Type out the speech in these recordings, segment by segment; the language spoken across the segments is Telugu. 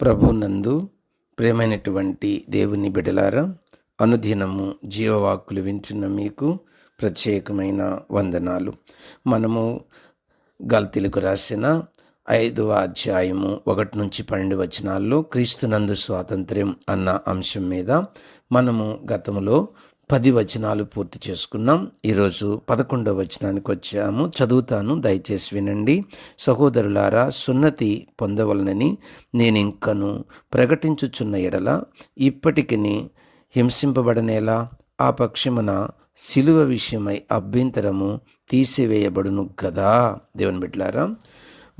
ప్రభునందు ప్రేమైనటువంటి దేవుని బిడలారా అనుదినము జీవవాక్కులు వింటున్న మీకు ప్రత్యేకమైన వందనాలు. మనము గల్తీలకు రాసిన ఐదవ అధ్యాయము ఒకటి నుంచి పన్నెండు వచనాల్లో క్రీస్తునందు స్వాతంత్ర్యం అన్న అంశం మీద మనము గతంలో పది వచనాలు పూర్తి చేసుకున్నాం. ఈరోజు పదకొండవ వచనానికి వచ్చాము. చదువుతాను దయచేసి వినండి. సహోదరులారా సున్నతి పొందవలనని నేను ఇంకను ప్రకటించుచున్న ఎడల ఇప్పటికిని హింసింపబడనేలా ఆ పక్షమున శిలువ విషయమై అభ్యంతరము తీసివేయబడును కదా దేవుని బిడ్లారా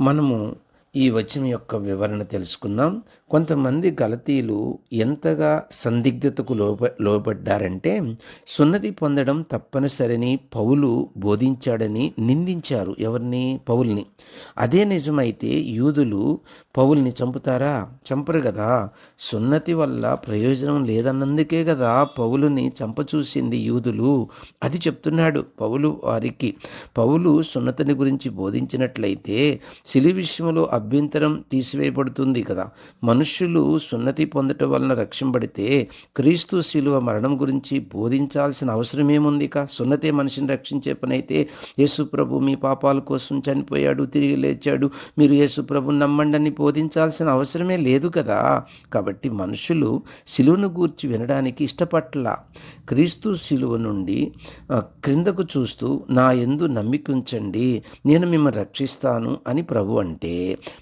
మనము ఈ వచనం యొక్క వివరణ తెలుసుకుందాం. కొంతమంది గలతీలు ఎంతగా సందిగ్ధతకు లోప లోబడ్డారంటే సున్నతి పొందడం తప్పనిసరిని పౌలు బోధించాడని నిందించారు. ఎవరిని? పౌల్ని. అదే నిజమైతే యూదులు పౌల్ని చంపుతారా? చంపరు కదా సున్నతి వల్ల ప్రయోజనం లేదన్నందుకే కదా పౌలుని చంపచూసింది యూదులు. అది చెప్తున్నాడు పౌలు వారికి. పౌలు సున్నతిని గురించి బోధించినట్లయితే సిలి విషయంలో అభ్యంతరం తీసివేయబడుతుంది కదా. మనుష్యులు సున్నతి పొందటం వలన రక్షింపడితే క్రీస్తు శిలువ మరణం గురించి బోధించాల్సిన అవసరం ఏముంది ఇక సున్నతే మనిషిని రక్షించే పని అయితే యేసుప్రభు మీ పాపాల కోసం చనిపోయాడు తిరిగి లేచాడు. మీరు యేసుప్రభు నమ్మండి అని బోధించాల్సిన అవసరమే లేదు కదా. కాబట్టి మనుషులు శిలువను గూర్చి వినడానికి ఇష్టపట్ల. క్రీస్తు శిలువ నుండి క్రిందకు చూస్తూ నా ఎందు నమ్మికుంచండి నేను మిమ్మల్ని రక్షిస్తాను అని ప్రభు అంటే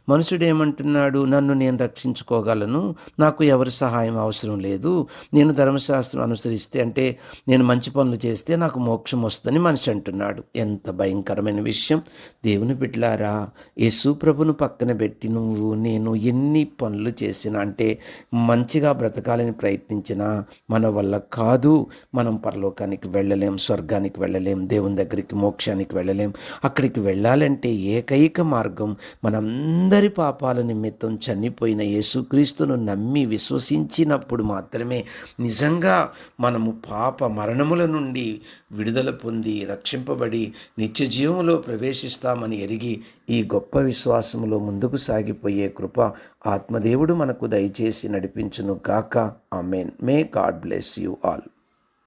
మనుషుడు ఏమంటున్నాడు నన్ను నేను రక్షించుకోగలను. నాకు ఎవరి సహాయం అవసరం లేదు. నేను ధర్మశాస్త్రం అనుసరిస్తే అంటే నేను మంచి పనులు చేస్తే నాకు మోక్షం వస్తుందని మనిషి అంటున్నాడు. ఎంత భయంకరమైన విషయం. దేవుని బిడ్లారా యేసు ప్రభును పక్కన పెట్టి నువ్వు నేను ఎన్ని పనులు చేసినా అంటే మంచిగా బ్రతకాలని ప్రయత్నించినా మన వల్ల కాదు. మనం పరలోకానికి వెళ్ళలేం స్వర్గానికి వెళ్ళలేం దేవుని దగ్గరికి మోక్షానికి వెళ్ళలేం. అక్కడికి వెళ్ళాలంటే ఏకైక మార్గం మనం అందరి పాపాల నిమిత్తం చనిపోయిన యేసుక్రీస్తును నమ్మి విశ్వసించినప్పుడు మాత్రమే నిజంగా మనము పాప మరణముల నుండి విడుదల పొంది రక్షింపబడి నిత్య జీవంలో ప్రవేశిస్తామని ఎరిగి ఈ గొప్ప విశ్వాసములో ముందుకు సాగిపోయే కృప ఆత్మదేవుడు మనకు దయచేసి నడిపించును గాక. Amen. May God bless you all.